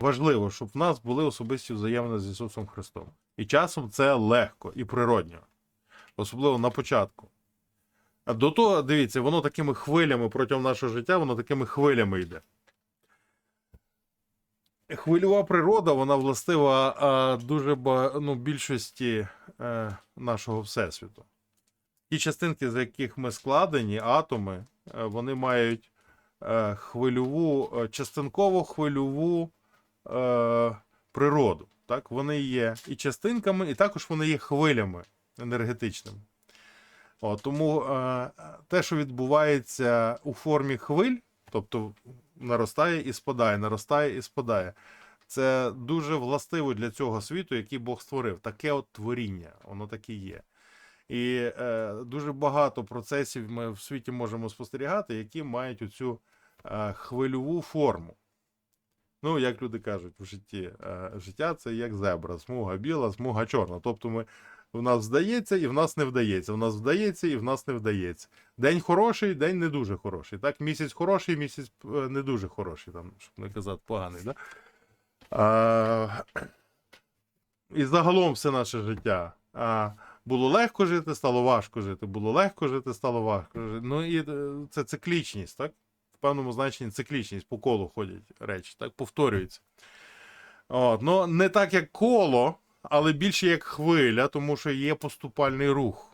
Важливо, щоб в нас були особисті взаємини з Ісусом Христом. І часом це легко і природньо, особливо на початку. А до того, дивіться, воно такими хвилями протягом нашого життя, воно такими хвилями йде. Хвильова природа, вона властива дуже ну, більшості е, нашого всесвіту. Ті частинки, з яких ми складені, атоми, е, вони мають е, хвильову, частинково хвильову природу. Так? Вони є і частинками, і також вони є хвилями енергетичними. О, тому те, що відбувається у формі хвиль, тобто наростає і спадає, наростає і спадає. Це дуже властиво для цього світу, який Бог створив. Таке от творіння, воно таке є. І е, дуже багато процесів ми в світі можемо спостерігати, які мають оцю е, хвильову форму. Ну, як люди кажуть в житті, е, життя це як зебра, смуга біла, смуга чорна. Тобто ми, в нас вдається і в нас не вдається. В нас вдається і в нас не вдається. День хороший, день не дуже хороший. Так, місяць хороший, місяць е, не дуже хороший, там, щоб не казати поганий. Да? А, і загалом все наше життя. А, було легко жити, стало важко жити. Було легко жити, стало важко жити. Ну і е, це циклічність, так? В певному значенні циклічність, по колу ходять речі, так, повторюються. От, ну, не так, як коло, але більше як хвиля, тому що є поступальний рух.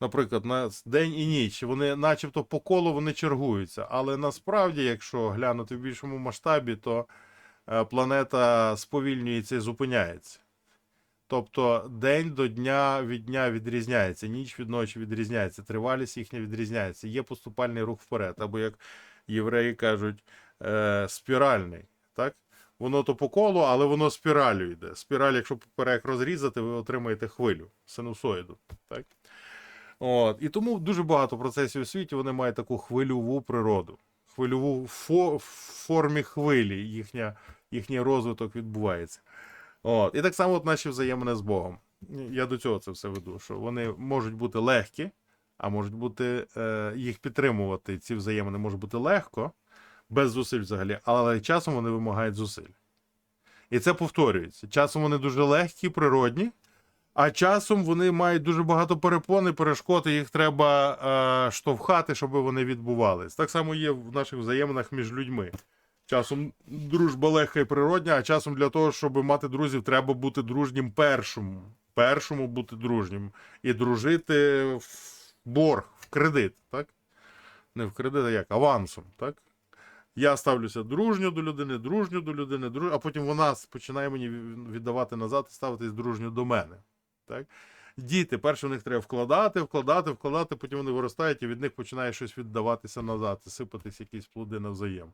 Наприклад, на день і ніч. Вони, начебто, по колу вони чергуються. Але насправді, якщо глянути в більшому масштабі, то е, планета сповільнюється і зупиняється. Тобто день до дня від дня відрізняється, ніч від ночі відрізняється, тривалість їхня відрізняється. Є поступальний рух вперед, або як євреї кажуть, е, спіральний. Так? Воно то по колу, але воно спіралю йде. Спіраль, якщо поперек розрізати, ви отримаєте хвилю, синусоїду. Так? От. І тому дуже багато процесів у світі вони мають таку хвильову природу. Хвильову фо, в формі хвилі їхня, їхній розвиток відбувається. От. І так само от наші взаємини з Богом. Я до цього це все веду, що вони можуть бути легкі, а можуть бути е, їх підтримувати. Ці взаємини можуть бути легко, без зусиль взагалі, але часом вони вимагають зусиль. І це повторюється. Часом вони дуже легкі, природні, а часом вони мають дуже багато перепон і перешкод, і їх треба е, штовхати, щоб вони відбувались. Так само є в наших взаєминах між людьми. Часом дружба легка і природня, а часом для того, щоб мати друзів, треба бути дружнім першому. Першому бути дружнім. І дружити в борг, в кредит, так? Не в кредит, а як? Авансом, так? Я ставлюся дружньо до людини, дружньо до людини, друж... а потім вона починає мені віддавати назад і ставитись дружньо до мене. Так? Діти, перше в них треба вкладати, вкладати, вкладати, потім вони виростають і від них починає щось віддаватися назад, сипатись якісь плоди навзаєм.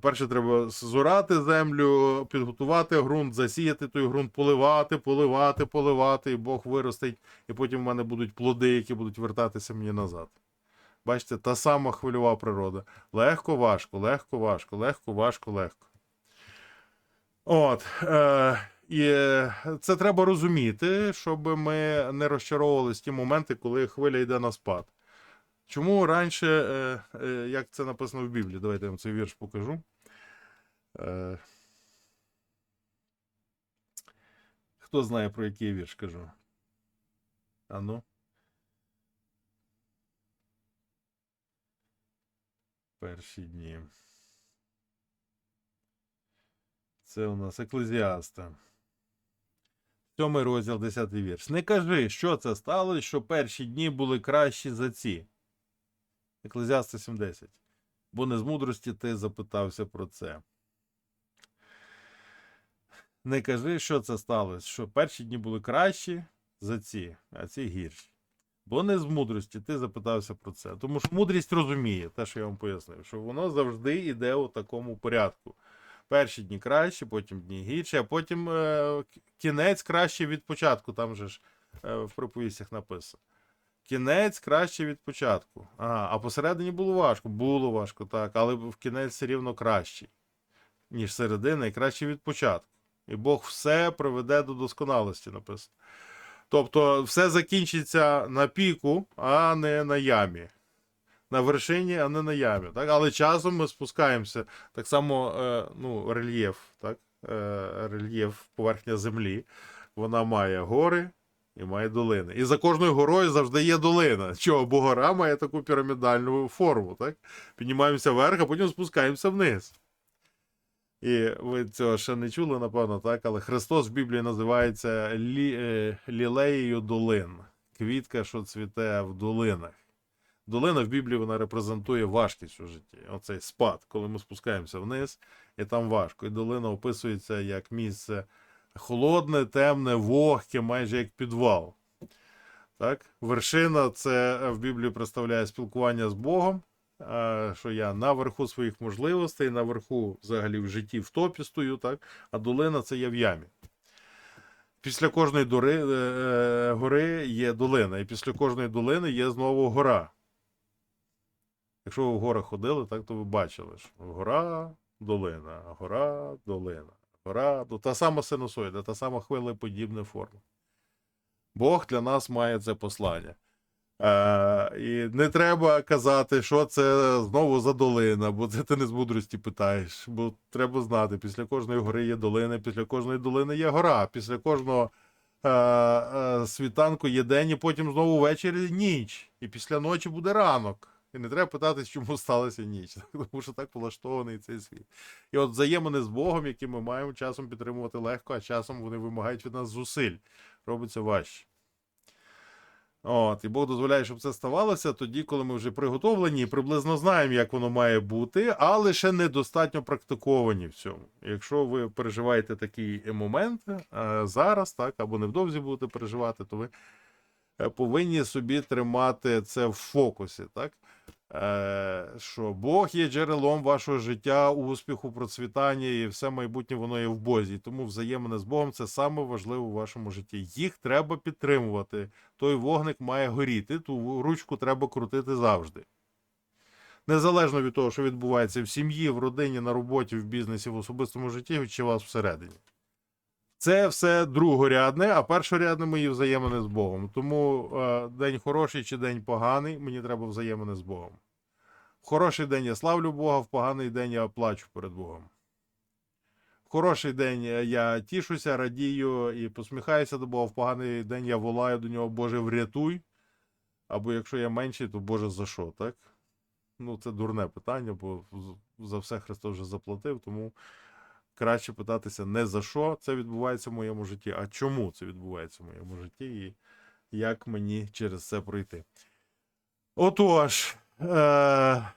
Перше, треба зорати землю, підготувати ґрунт, засіяти той ґрунт, поливати, поливати, поливати, і Бог виростить, і потім в мене будуть плоди, які будуть вертатися мені назад. Бачите, та сама хвильова природа. Легко, важко, легко, важко, легко, важко, легко. От. Е, і це треба розуміти, щоб ми не розчаровувалися ті моменти, коли хвиля йде на спад. Чому раніше, е, е, як це написано в Біблії, давайте я вам цей вірш покажу. Е, хто знає, про який вірш кажу? А ну. Перші дні. Це у нас еклезіаста. Сьомий розділ, 10 вірш. Не кажи, що це сталося, що перші дні були кращі за ці. Еклезіаста 7.10. Бо не з мудрості ти запитався про це. Не кажи, що це сталося, що перші дні були кращі за ці, а ці гірші. Бо не з мудрості ти запитався про це. Тому що мудрість розуміє, те, що я вам пояснив, що воно завжди йде у такому порядку. Перші дні кращі, потім дні гірші, а потім е, кінець краще від початку. Там же ж е, в приповістях написано. Кінець краще від початку. Ага, а посередині було важко. Було важко, так, але в кінець все рівно кращий, ніж середина, і краще від початку. І Бог все приведе до досконалості, написано. Тобто все закінчиться на піку, а не на ямі. На вершині, а не на ямі. Так? Але часом ми спускаємося. Так само е, ну, рельєф, так? Е, рельєф поверхня землі. Вона має гори і має долини. І за кожною горою завжди є долина. Чого? Бо гора має таку пірамідальну форму. Так? Піднімаємося вверх, а потім спускаємося вниз. І ви цього ще не чули, напевно, так? Але Христос в Біблії називається лі, е, лілеєю долин. Квітка, що цвіте в долинах. Долина в Біблії вона репрезентує важкість у житті. Оцей спад, коли ми спускаємося вниз, і там важко. І долина описується як місце холодне, темне, вогке, майже як підвал. Так? Вершина це в Біблії представляє спілкування з Богом, що я наверху своїх можливостей, наверху взагалі в житті в топі стою, так? а долина це я в ямі. Після кожної дори, е, е, гори є долина, і після кожної долини є знову гора. Якщо ви в горах ходили, так, то ви бачили, що гора, долина, гора, долина, гора, та сама синусоїда, та сама хвилеподібна форма. Бог для нас має це послання. Е, і не треба казати, що це знову за долина, бо це ти не з мудрості питаєш. Бо треба знати, після кожної гори є долина, після кожної долини є гора, після кожного е, е, світанку є день, і потім знову ввечері ніч. І після ночі буде ранок. І не треба питатись, чому сталася ніч, тому що так влаштований цей світ. І от взаємини з Богом, які ми маємо часом підтримувати легко, а часом вони вимагають від нас зусиль. Робиться важче. От, і Бог дозволяє, щоб це ставалося тоді, коли ми вже приготовлені і приблизно знаємо, як воно має бути, але ще недостатньо практиковані в цьому. Якщо ви переживаєте такий момент е, зараз, так, або невдовзі будете переживати, то ви е, повинні собі тримати це в фокусі, так? Е, що Бог є джерелом вашого життя, успіху, процвітання, і все майбутнє воно є в Бозі. Тому взаємини з Богом це саме важливе в вашому житті. Їх треба підтримувати. Той вогник має горіти, ту ручку треба крутити завжди. Незалежно від того, що відбувається в сім'ї, в родині, на роботі, в бізнесі, в особистому житті, чи вас всередині. Це все другорядне, а першорядне мої взаємини з Богом. Тому е, день хороший чи день поганий, мені треба взаємини з Богом. В хороший день я славлю Бога, в поганий день я плачу перед Богом. В хороший день я тішуся, радію і посміхаюся до Бога, в поганий день я волаю до нього, Боже, врятуй. Або якщо я менший, то Боже за що, так? Ну, це дурне питання, бо за все Христос вже заплатив, тому краще питатися не за що це відбувається в моєму житті, а чому це відбувається в моєму житті, і як мені через це пройти. Отож, е-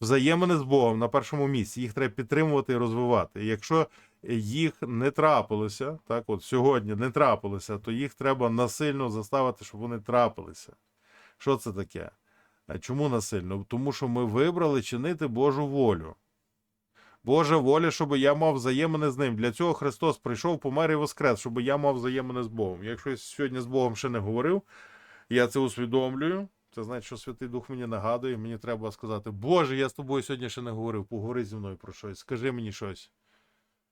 взаємини з Богом на першому місці. Їх треба підтримувати і розвивати. Якщо їх не трапилося, так от сьогодні не трапилося, то їх треба насильно заставити, щоб вони трапилися. Що це таке? Чому насильно? Тому що ми вибрали чинити Божу волю. Божа воля, щоб я мав взаємини з ним. Для цього Христос прийшов, помер і воскрес, щоб я мав взаємини з Богом. Якщо я сьогодні з Богом ще не говорив, я це усвідомлюю. Це значить, що Святий Дух мені нагадує, мені треба сказати: Боже, я з тобою сьогодні ще не говорив, поговори зі мною про щось, скажи мені щось.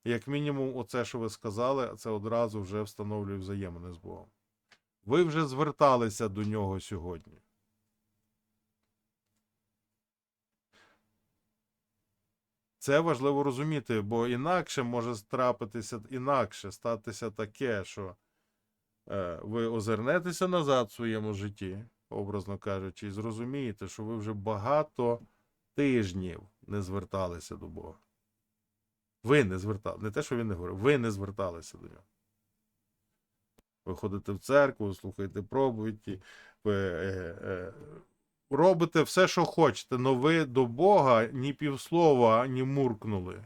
Як мінімум, оце, що ви сказали, це одразу вже встановлює взаємини з Богом. Ви вже зверталися до нього сьогодні. Це важливо розуміти, бо інакше може трапитися інакше статися таке, що е, ви озирнетеся назад в своєму житті, образно кажучи, і зрозумієте, що ви вже багато тижнів не зверталися до Бога. Ви не зверталися. Не те, що він не говорив, ви не зверталися до нього. Ви ходите в церкву, слухаєте проповіді, ви е, е, робите все, що хочете, але ви до Бога ні півслова ні муркнули.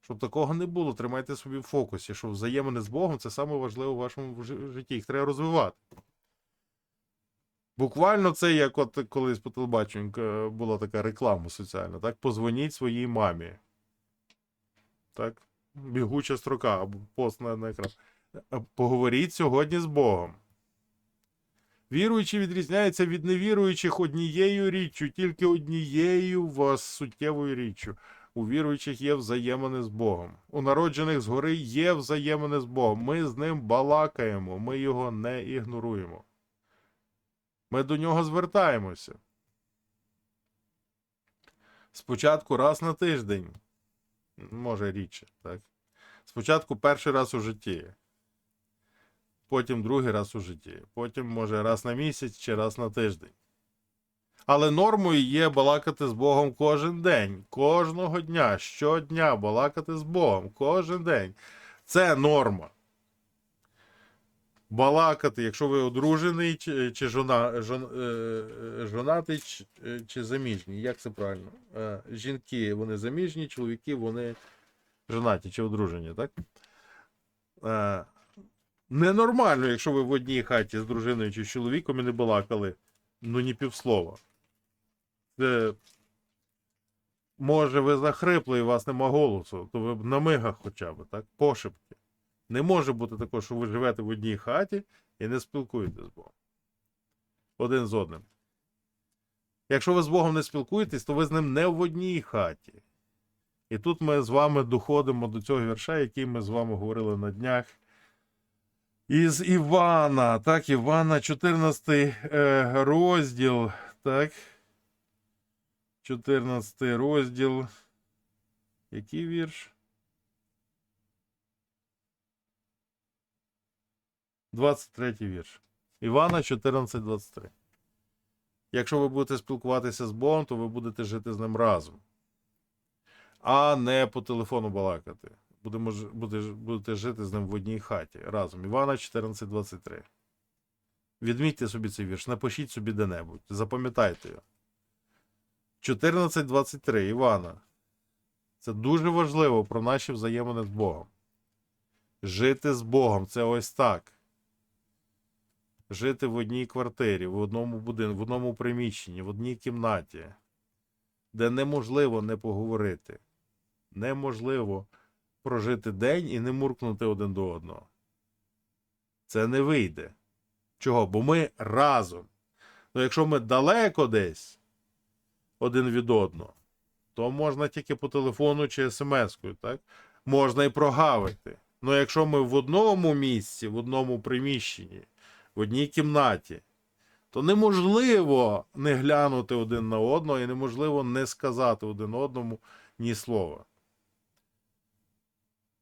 Щоб такого не було, тримайте собі в фокусі, що взаємини з Богом це саме важливе в вашому житті. Їх треба розвивати. Буквально це як от колись по телебаченню е, була така реклама соціальна, так? Позвоніть своїй мамі. Так? Бігуча строка або пост на, екран. Е, Поговоріть сьогодні з Богом. Віруючі відрізняються від невіруючих однією річчю, тільки однією вас суттєвою річчю. У віруючих є взаємини з Богом. У народжених згори є взаємини з Богом. Ми з ним балакаємо, ми його не ігноруємо. Ми до нього звертаємося. Спочатку раз на тиждень, може рідше, так? Спочатку перший раз у житті, потім другий раз у житті, потім, може, раз на місяць чи раз на тиждень. Але нормою є балакати з Богом кожен день, кожного дня, щодня балакати з Богом, кожен день. Це норма. Балакати, якщо ви одружений, чи, чи жона, жон, е, е, жонатий, чи, е, чи заміжній. Як це правильно? Е, жінки вони заміжні, чоловіки вони жонаті чи одружені, так? Е, ненормально, якщо ви в одній хаті з дружиною чи з чоловіком і не балакали, ну ні півслова. Це, може, ви захрипли і у вас нема голосу, то ви б на мигах хоча б, так? Пошепки. Не може бути такого, що ви живете в одній хаті і не спілкуєтесь з Богом. Один з одним. Якщо ви з Богом не спілкуєтесь, то ви з ним не в одній хаті. І тут ми з вами доходимо до цього вірша, який ми з вами говорили на днях. Із Івана, так, Івана, 14 е, розділ, так. 14 розділ. Який вірш? 23 вірш. Івана 14, 23. Якщо ви будете спілкуватися з Богом, то ви будете жити з ним разом. А не по телефону балакати. Будемо, ж- буде, будете жити з ним в одній хаті разом. Івана 14, 23. Відмітьте собі цей вірш, напишіть собі де-небудь. Запам'ятайте його. 14.23 Івана. Це дуже важливо про наші взаємини з Богом. Жити з Богом це ось так. Жити в одній квартирі, в одному будинку, в одному приміщенні, в одній кімнаті, де неможливо не поговорити. Неможливо прожити день і не муркнути один до одного. Це не вийде. Чого? Бо ми разом. Ну, якщо ми далеко десь один від одного, то можна тільки по телефону чи смс-кою, так? Можна і прогавити. Ну, якщо ми в одному місці, в одному приміщенні, в одній кімнаті, то неможливо не глянути один на одного і неможливо не сказати один одному ні слова.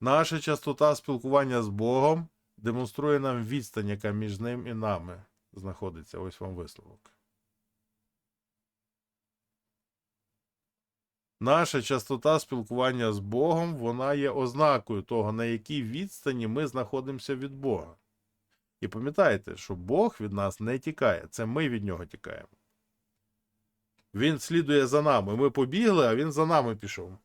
Наша частота спілкування з Богом демонструє нам відстань, яка між ним і нами знаходиться. Ось вам висновок. Наша частота спілкування з Богом, вона є ознакою того, на якій відстані ми знаходимося від Бога. І пам'ятайте, що Бог від нас не тікає, це ми від нього тікаємо. Він слідує за нами. Ми побігли, а він за нами пішов.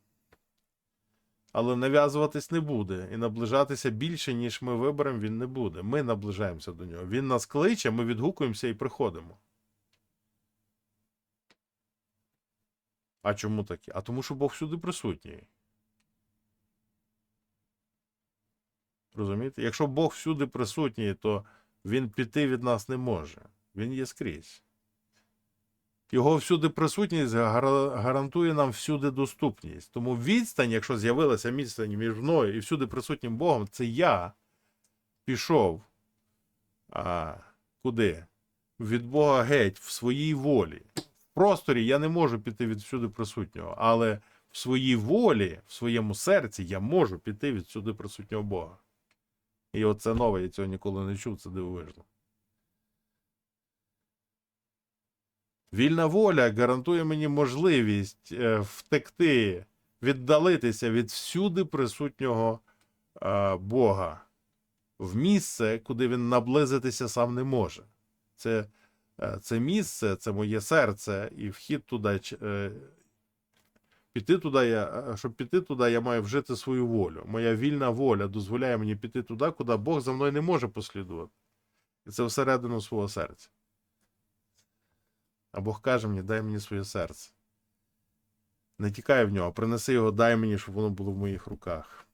Але нав'язуватись не буде. І наближатися більше, ніж ми виберемо, він не буде. Ми наближаємося до нього. Він нас кличе, ми відгукуємося і приходимо. А чому таке? А тому, що Бог всюди присутній. Розумієте? Якщо Бог всюди присутній, то він піти від нас не може. Він є скрізь. Його всюди присутність гарантує нам всюди доступність. Тому відстань, якщо з'явилася відстань між мною і всюди присутнім Богом, це я пішов. А, куди? Від Бога геть, в своїй волі. В просторі я не можу піти від всюди присутнього, але в своїй волі, в своєму серці я можу піти від всюди присутнього Бога. І оце нове, я цього ніколи не чув, це дивовижно. Вільна воля гарантує мені можливість е, втекти, віддалитися від всюди присутнього е, Бога в місце, куди він наблизитися сам не може. Це, е, це місце, це моє серце, і вхід туди. Піти туди, я, щоб піти туди, я маю вжити свою волю. Моя вільна воля дозволяє мені піти туди, куди Бог за мною не може послідувати. І це всередину свого серця. А Бог каже мені, дай мені своє серце. Не тікай в нього, принеси його, дай мені, щоб воно було в моїх руках.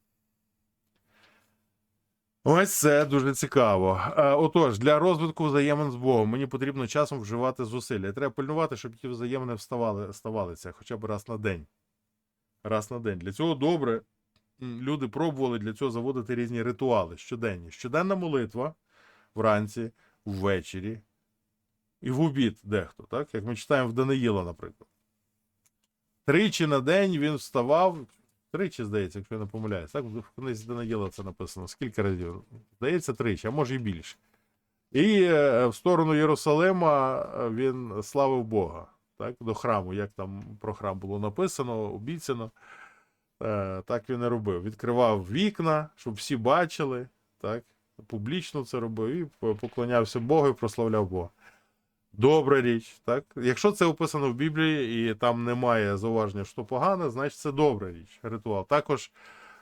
Ось це дуже цікаво. Е, Отож, для розвитку взаємин з Богом мені потрібно часом вживати зусилля. Треба пильнувати, щоб ті взаємини вставали, ставалися хоча б раз на день. раз на день. Для цього добре. Люди пробували для цього заводити різні ритуали щоденні. Щоденна молитва вранці, ввечері і в обід дехто, так? Як ми читаємо в Даниїла, наприклад. Тричі на день він вставав. Тричі, здається, якщо я не помиляюсь. Так, в книзі Даниїла це написано. Скільки разів? Здається, тричі, а може і більше. І е, в сторону Єрусалима е, він славив Бога. Так, до храму, як там про храм було написано, обіцяно. Е, так він і робив. Відкривав вікна, щоб всі бачили, так, публічно це робив і поклонявся Богу і прославляв Бога. Добра річ, так? Якщо це описано в Біблії і там немає зауваження, що погане, значить це добра річ, ритуал. Також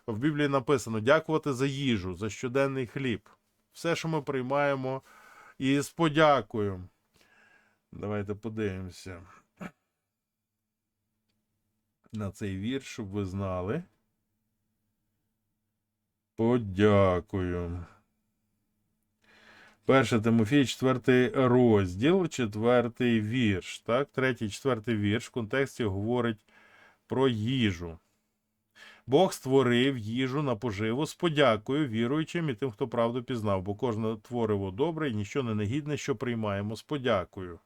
в Біблії написано дякувати за їжу, за щоденний хліб. Все, що ми приймаємо, і з подякою. Давайте подивимося на цей вірш, щоб ви знали. Подякую. Перше Тимофій, четвертий розділ, четвертий вірш. Так, третій, четвертий вірш в контексті говорить про їжу. Бог створив їжу на поживу з подякою віруючим і тим, хто правду пізнав, бо кожне твориво добре і ніщо не негідне, що приймаємо з подякою.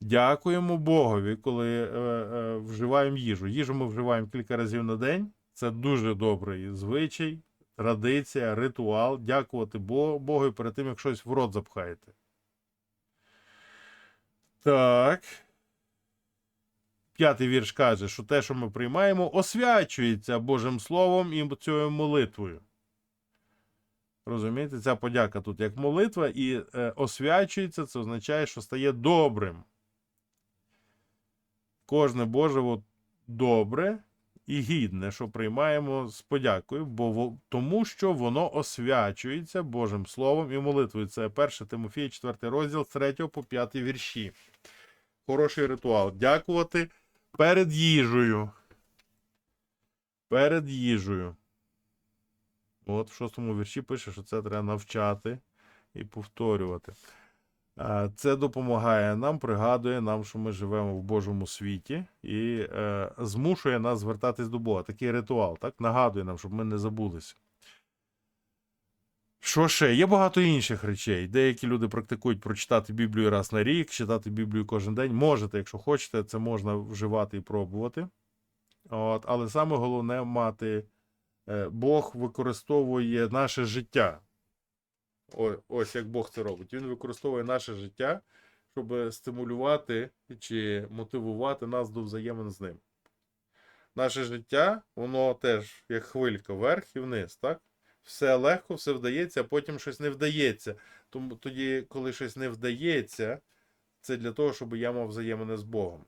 Дякуємо Богові, коли е, е, вживаємо їжу. Їжу ми вживаємо кілька разів на день. Це дуже добрий звичай, традиція, ритуал. Дякувати Бо- Богу перед тим, як щось в рот запхаєте. Так. П'ятий вірш каже, що те, що ми приймаємо, освячується Божим Словом і цією молитвою. Розумієте, ця подяка тут як молитва, і е, освячується, це означає, що стає добрим. Кожне Божево добре і гідне, що приймаємо з подякою, бо тому що воно освячується Божим Словом і молитвою. Це 1 Тимофія, 4 розділ, з 3 по 5 вірші. Хороший ритуал. Дякувати перед їжею. Перед їжею. От в шостому вірші пише, що це треба навчати і повторювати. Це допомагає нам, пригадує нам, що ми живемо в Божому світі, і е, змушує нас звертатись до Бога. Такий ритуал, так? Нагадує нам, щоб ми не забулися. Що ще? Є багато інших речей. Деякі люди практикують прочитати Біблію раз на рік, читати Біблію кожен день. Можете, якщо хочете, це можна вживати і пробувати. От, але саме головне мати. е, Бог використовує наше життя. Ось як Бог це робить. Він використовує наше життя, щоб стимулювати чи мотивувати нас до взаємин з ним. Наше життя, воно теж як хвилька вверх і вниз, так? Все легко, все вдається, а потім щось не вдається. Тому тоді, коли щось не вдається, це для того, щоб я мав взаємини з Богом.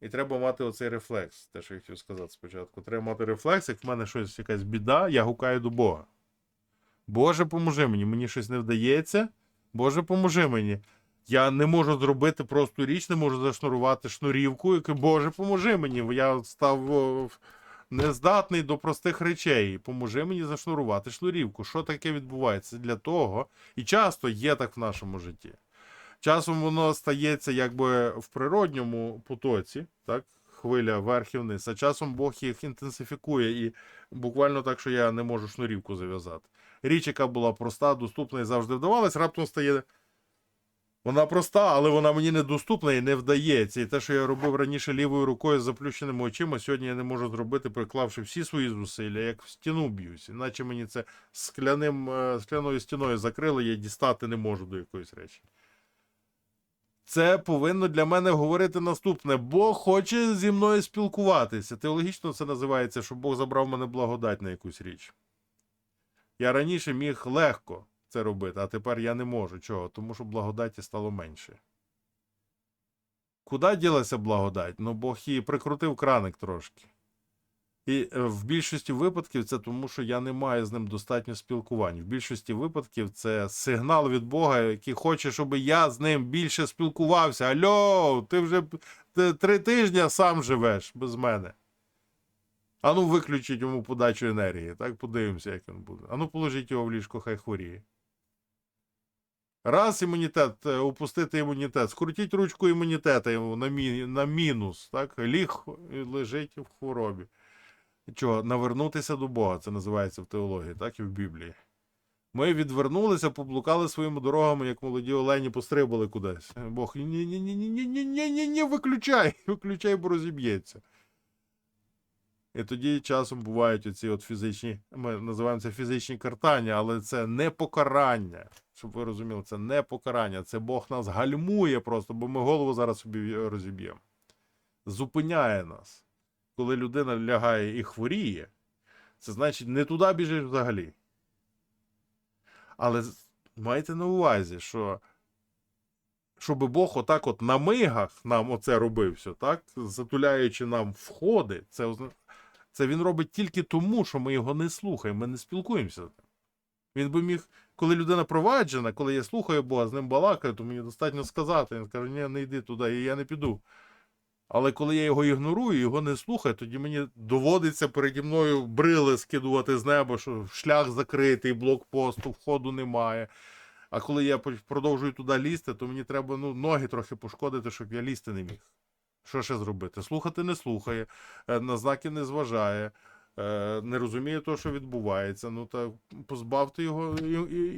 І треба мати оцей рефлекс, те, що я хотів сказати спочатку. Треба мати рефлекс, як в мене щось якась біда, я гукаю до Бога. Боже, поможи мені, мені щось не вдається. Боже, поможи мені. Я не можу зробити просту річ, не можу зашнурувати шнурівку. І Боже, поможи мені. Я став нездатний до простих речей. Поможи мені зашнурувати шнурівку. Що таке відбувається для того? І часто є так в нашому житті. Часом воно стається якби в природньому потоці, так? Хвиля вверх і вниз, а часом Бог їх інтенсифікує і буквально так, що я не можу шнурівку зав'язати. Річ, яка була проста, доступна і завжди вдавалась, раптом стає. Вона проста, але вона мені недоступна і не вдається. І те, що я робив раніше лівою рукою з заплющеними очима, сьогодні я не можу зробити, приклавши всі свої зусилля, як в стіну б'юсь. Іначе мені це скляним, е, скляною стіною закрили, я дістати не можу до якоїсь речі. Це повинно для мене говорити наступне: Бог хоче зі мною спілкуватися. Теологічно це називається, що Бог забрав мене благодать на якусь річ. Я раніше міг легко це робити, а тепер я не можу. Чого? Тому що благодаті стало менше. Куди ділася благодать? Ну, Бог її прикрутив краник трошки. І е, в більшості випадків це тому, що я не маю з ним достатньо спілкувань. В більшості випадків це сигнал від Бога, який хоче, щоб я з ним більше спілкувався. Альо, ти вже три тижні сам живеш без мене. Ану, виключіть йому подачу енергії. Так, подивимося, як він буде. Ану, положіть його в ліжко, хай хворіє. Раз імунітет, е, упустити імунітет. Скрутіть ручку імунітета йому на мі, на мінус. так, Ліг лежить в хворобі. Чого? Навернутися до Бога. Це називається в теології, так і в Біблії. Ми відвернулися, поблукали своїми дорогами, як молоді олені, пострибали кудись. Бог ні-ні-ні-ні-ні-ні-ні-ні, виключай, виключай, бо розіб'ється. І тоді часом бувають оці от фізичні, ми називаємо це фізичні картання, але це не покарання. Щоб ви розуміли, це не покарання. Це Бог нас гальмує просто, бо ми голову зараз собі розіб'ємо. Зупиняє нас. Коли людина лягає і хворіє, це значить не туди біжиш взагалі. Але майте на увазі, що щоб Бог отак от на мигах нам оце робив все, так? Затуляючи нам входи, це, озна- це він робить тільки тому, що ми його не слухаємо, ми не спілкуємося. Він би міг, коли людина проваджена, коли я слухаю Бога, з ним балакаю, то мені достатньо сказати. Він каже, ні, не йди туди, я не піду. Але коли я його ігнорую, його не слухаю, тоді мені доводиться переді мною брили скидувати з неба, що шлях закритий, блокпосту, входу немає. А коли я продовжую туди лізти, то мені треба ну, ноги трохи пошкодити, щоб я лізти не міг. Що ще зробити? Слухати не слухає, е, на знаки не зважає, е, не розуміє того, що відбувається. Ну та позбавте його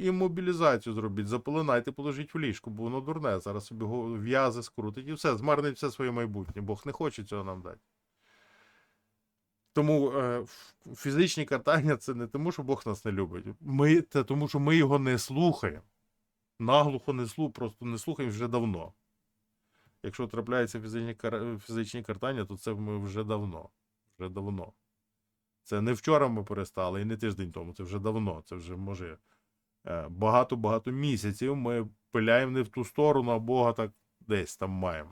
і, мобілізацію зробіть, запеленайте, положіть в ліжку, бо воно дурне. Зараз собі в'язи скрутить і все, змарнить все своє майбутнє. Бог не хоче цього нам дати. Тому е, фізичні катання це не тому, що Бог нас не любить. Ми, це тому, що ми його не слухаємо. Наглухо не слухаємо, просто не слухаємо вже давно. Якщо трапляються фізичні, фізичні картання, то це ми вже давно. Вже давно. Це не вчора ми перестали, і не тиждень тому, це вже давно. Це вже може е, багато-багато місяців ми пиляємо не в ту сторону, а Бога так десь там маємо.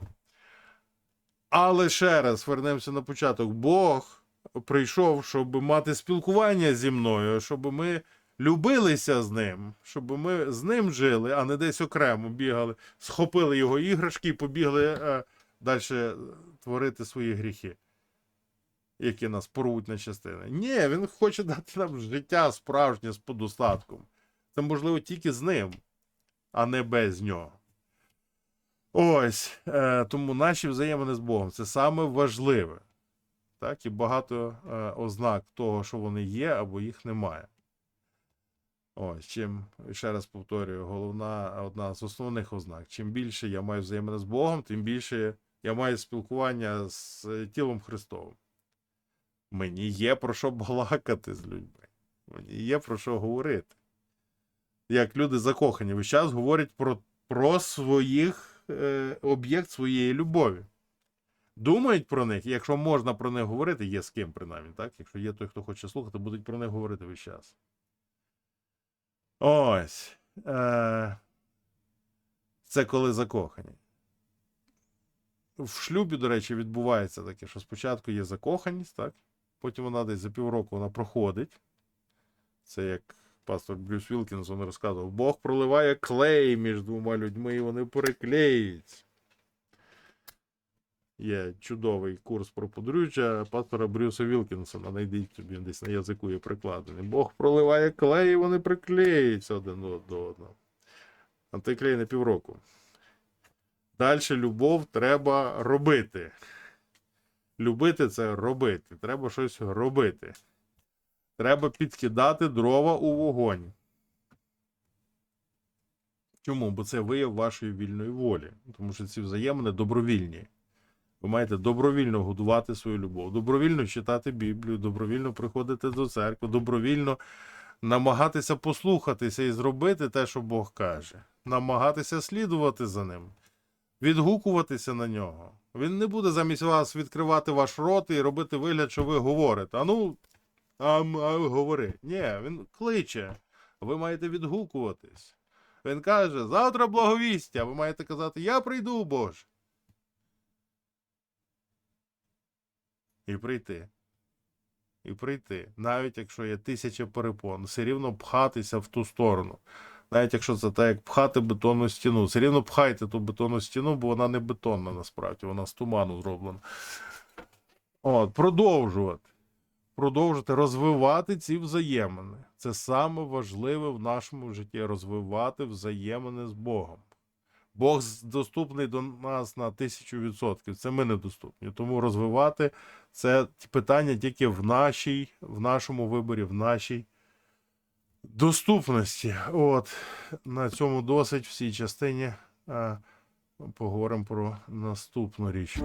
Але ще раз вернемося на початок. Бог прийшов, щоб мати спілкування зі мною, щоб ми любилися з ним, щоб ми з ним жили, а не десь окремо бігали, схопили його іграшки і побігли е, далі творити свої гріхи, які нас порвуть на частини. Ні, він хоче дати нам життя справжнє з подостатком. Це можливо тільки з ним, а не без нього. Ось е, тому наші взаємини з Богом це саме важливе. Так, і багато е, ознак того, що вони є, або їх немає. Ось, чим, ще раз повторюю, головна одна з основних ознак. Чим більше я маю взаємини з Богом, тим більше я маю спілкування з тілом Христовим. Мені є про що балакати з людьми. Мені є про що говорити. Як люди закохані, весь час говорять про, про своїх е, об'єкт своєї любові. Думають про них, і якщо можна про них говорити, є з ким принаймні, так? Якщо є той, хто хоче слухати, будуть про них говорити весь час. Ось. Е, це коли закохані. В шлюбі, до речі, відбувається таке, що спочатку є закоханість, так? Потім вона десь за півроку вона проходить. Це як пастор Брюс Вілкінсон розказував: Бог проливає клей між двома людьми, і вони переклеюються. Є чудовий курс про подружжя пастора Брюса Вілкінсона. Найдіть собі десь на язику є прикладений. Бог проливає клей, і вони приклеюються один до одного. А той клей на півроку. Далі любов треба робити. Любити це робити. Треба щось робити. Треба підкидати дрова у вогонь. Чому? Бо це вияв вашої вільної волі. Тому що ці взаємини добровільні. Ви маєте добровільно годувати свою любов, добровільно читати Біблію, добровільно приходити до церкви, добровільно намагатися послухатися і зробити те, що Бог каже, намагатися слідувати за ним, відгукуватися на нього. Він не буде замість вас відкривати ваш рот і робити вигляд, що ви говорите. А ну, а, а говори. Ні, він кличе. Ви маєте відгукуватись. Він каже: завтра благовістя. Ви маєте казати, я прийду, Боже. І прийти. І прийти. Навіть якщо є тисяча перепон, все рівно пхатися в ту сторону. Навіть якщо це так, як пхати бетонну стіну, все рівно пхайте ту бетонну стіну, бо вона не бетонна насправді, вона з туману зроблена. От, продовжувати. Продовжувати розвивати ці взаємини. Це саме важливе в нашому житті розвивати взаємини з Богом. Бог доступний до нас на тисячу відсотків. Це ми недоступні. Тому розвивати це питання тільки в нашій, в нашому виборі, в нашій доступності. От на цьому досить в цій частині. Поговоримо про наступну річ.